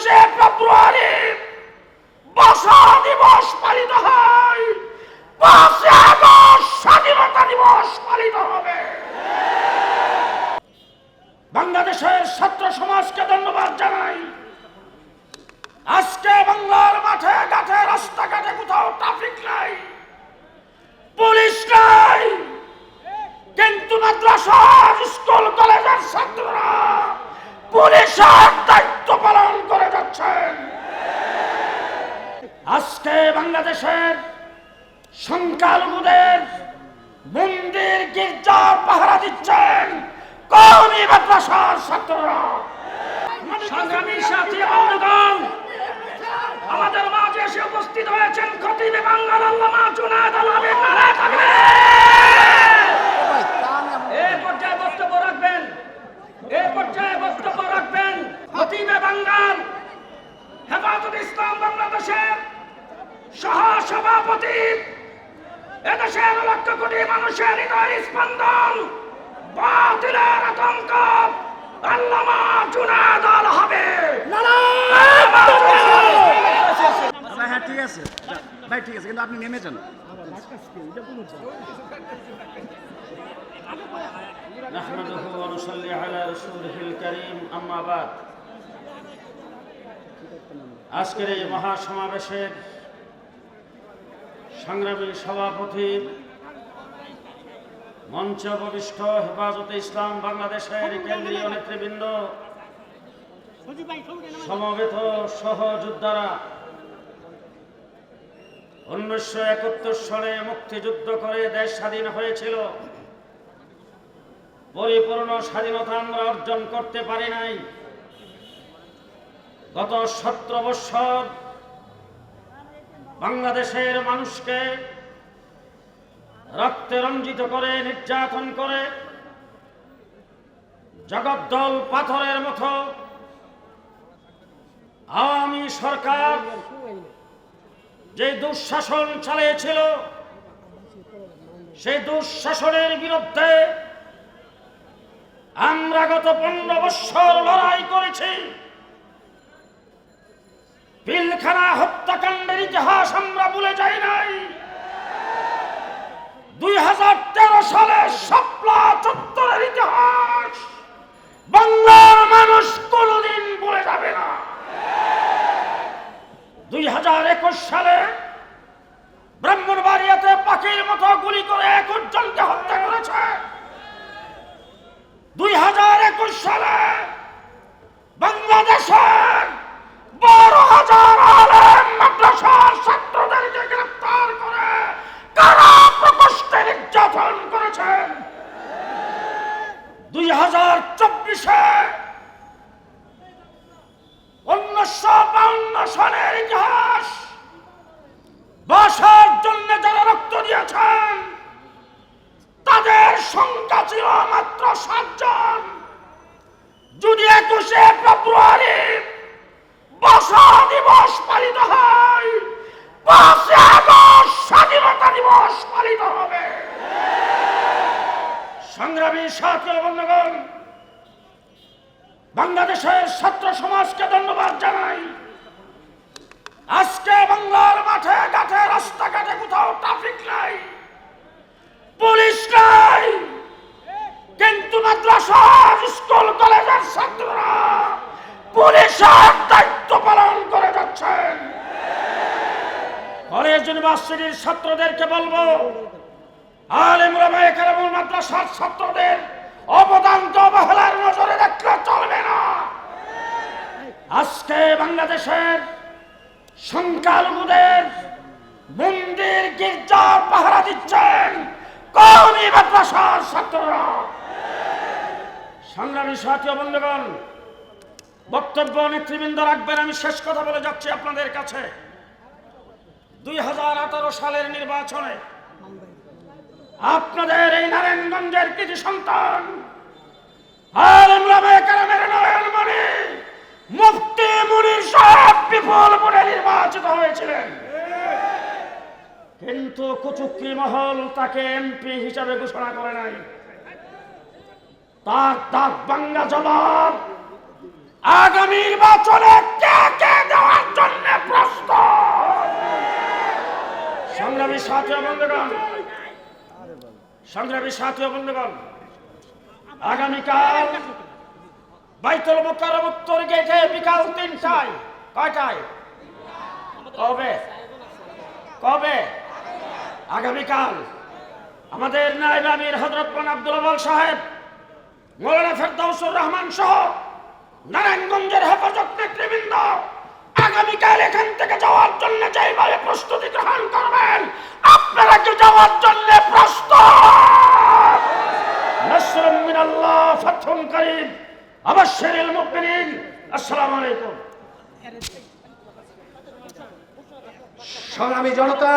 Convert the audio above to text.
একুশে ফেব্রুয়ারি ভাষা দিবস পালিত হয়। পাঁচই আগস্ট স্বাধীনতা দিবস পালিত হবে। বাংলাদেশের ছাত্র সমাজকে ধন্যবাদ জানাই। আজকে বাংলার মাঠে, ঘাটে, রাস্তাঘাটে কোথাও ট্রাফিক নাই। পুলিশ নাই। কিন্তু মাদ্রাসার স্কুল, কলেজের ছাত্ররা পুলিশের করে যাচ্ছেন আজকে বাংলাদেশের সংখ্যালঘুদের মন্দির গির্জার পাহারা দিচ্ছেন কৌমি মাদ্রাসার ছাত্ররা সংগ্রামী সাথী বন্ধুগণ আমাদের মাঝে এসে উপস্থিত হয়েছেন খতিবে বাংলার আল্লামা জুনায়েদ আল আমিন নারায় থাকবে এই পর্যায়ে বক্তব্য রাখবেন এই পর্যায়ে বক্তব্য রাখবেন খতিবে বাংলার হেফাজত ইসলাম বাংলাদেশের সহ সভাপতি এদেশের লক্ষ কোটি মানুষের হৃদয় স্পন্দন বাতিলের আতঙ্ক আল্লামা জুনায়েদ আল হবে ভাই হ্যাঁ ঠিক আছে ভাই ঠিক আছে কিন্তু আপনি নেমে যান نحمده ونصلي على رسوله الكريم أما بعد আজকের এই মহাসমাবেশের সংগ্রামী সভাপতি, মঞ্চ উপবিষ্ট, হেফাজতে ইসলাম, বাংলাদেশের কেন্দ্রীয় নেতৃবৃন্দ, সমবেত সহযোদ্ধারা, উনিশশো একাত্তর সালে মুক্তিযুদ্ধ করে দেশ স্বাধীন হয়েছিল। পরিপূর্ণ স্বাধীনতা আমরা অর্জন করতে পারি নাই। গত সতেরো বৎসর বাংলাদেশের মানুষকে রক্তে রঞ্জিত করে, নির্যাতন করে, জগদ্দল পাথরের মতো আওয়ামী সরকার যে দুঃশাসন চালিয়েছিল, সেই দুঃশাসনের বিরুদ্ধে আমরা গত পনেরো বৎসর লড়াই করেছি। পিলখানা হত্যাকাণ্ডের ইতিহাস আমরা ভুলে যাই নাই। দুই হাজার তেরো সালে শাপলা চত্বরের ইতিহাস বাংলার মানুষ কোনোদিন ভুলে যাবে না। দুই হাজার একুশ সালে ব্রাহ্মণবাড়িয়াতে পাখির মতো গুলি করে একজনকে হত্যা করেছে দুই হাজার একুশ সালে বাংলাদেশের বারো হাজার আলেম মাদ্রাসার ছাত্রদেরকে গ্রেপ্তার করে কারা প্রকোষ্ঠে নির্যাতন করেছেন দুই হাজার চব্বিশে উনিশশো বাউন্ন সালের ইতিহাস বাসার জন্য যারা রক্ত দিয়েছেন, তাদের সংখ্যা ছিল মাত্র সাতজন। যদি একুশে ফেব্রুয়ারি ভাষা দিবস পালিত হয়, পাঁচই আগস্ট স্বাধীনতা দিবস পালিত হবে। সংগ্রামী সাথী বন্ধুগণ, বাংলাদেশের ছাত্র সমাজকে ধন্যবাদ জানাই। আজকে বাংলার মাঠে, ঘাটে, রাস্তাঘাটে কোথাও ট্রাফিক নাই। পুলিশ নাই। কিন্তু মাদ্রাসার স্কুল, কলেজের ছাত্ররা পুলিশের দায়িত্ব পালন করে যাচ্ছেন। কলেজ ইউনিভার্সিটির ছাত্রদেরকে বলব মাদ্রাসার ছাত্রদের অবদানকে অবহেলার নজরে দেখলে চলবে না। আজকে বাংলাদেশের সংখ্যালঘুদের মন্দির গির্জার পাহারা দিচ্ছেন কওমি মাদ্রাসার ছাত্ররা। সংগ্রামী সাথী বন্ধুগণ, বক্তব্য নেতৃবৃন্দ রাখবেন, আমি শেষ কথা বলে যাচ্ছি আপনাদের কাছে। দুই হাজার আঠারো সালের নির্বাচনে আপনাদের এই নারায়ণগঞ্জের কিছু সন্তান আলেম রামে কারামের নয়নমণি। মুফতি মুনির সব বিপুল ভোটে নির্বাচিত হয়েছিলেন। কিন্তু কুচুক্রি মহল তাকে এমপি হিসাবে ঘোষণা করে নাই। তার দাঁত বাঙ্গা জবাব, আগামী নির্বাচনে কে কে দেওয়ার জন্য প্রশ্ন সংগ্রামী সাথী বন্ধুগণ, সংগ্রামী সাথী বন্ধুগণ, আগামীকাল বাইতুল মোকাররম উত্তর গেটে বিকাল তিনটায়। কয়টায়? কবে? কবে? আগামীকাল। আমাদের নায়েব আমির হজরত আব্দুল সাহেব, মৌলানা ফেরদাউসুর রহমান সহ নারায়ণগঞ্জের হেফাজত নেতৃবৃন্দ আগামীকাল এখান থেকে যাওয়ার জন্য যেভাবে প্রস্তুতি গ্রহণ করবেন, আপনারা কি যাওয়ার জন্য প্রস্তুত? নাসরুম মিনাল্লাহ ফাতহুন করিম। আবাশশিরিল মুমিনিন আসসালামু আলাইকুম। সংগ্রামী জনতা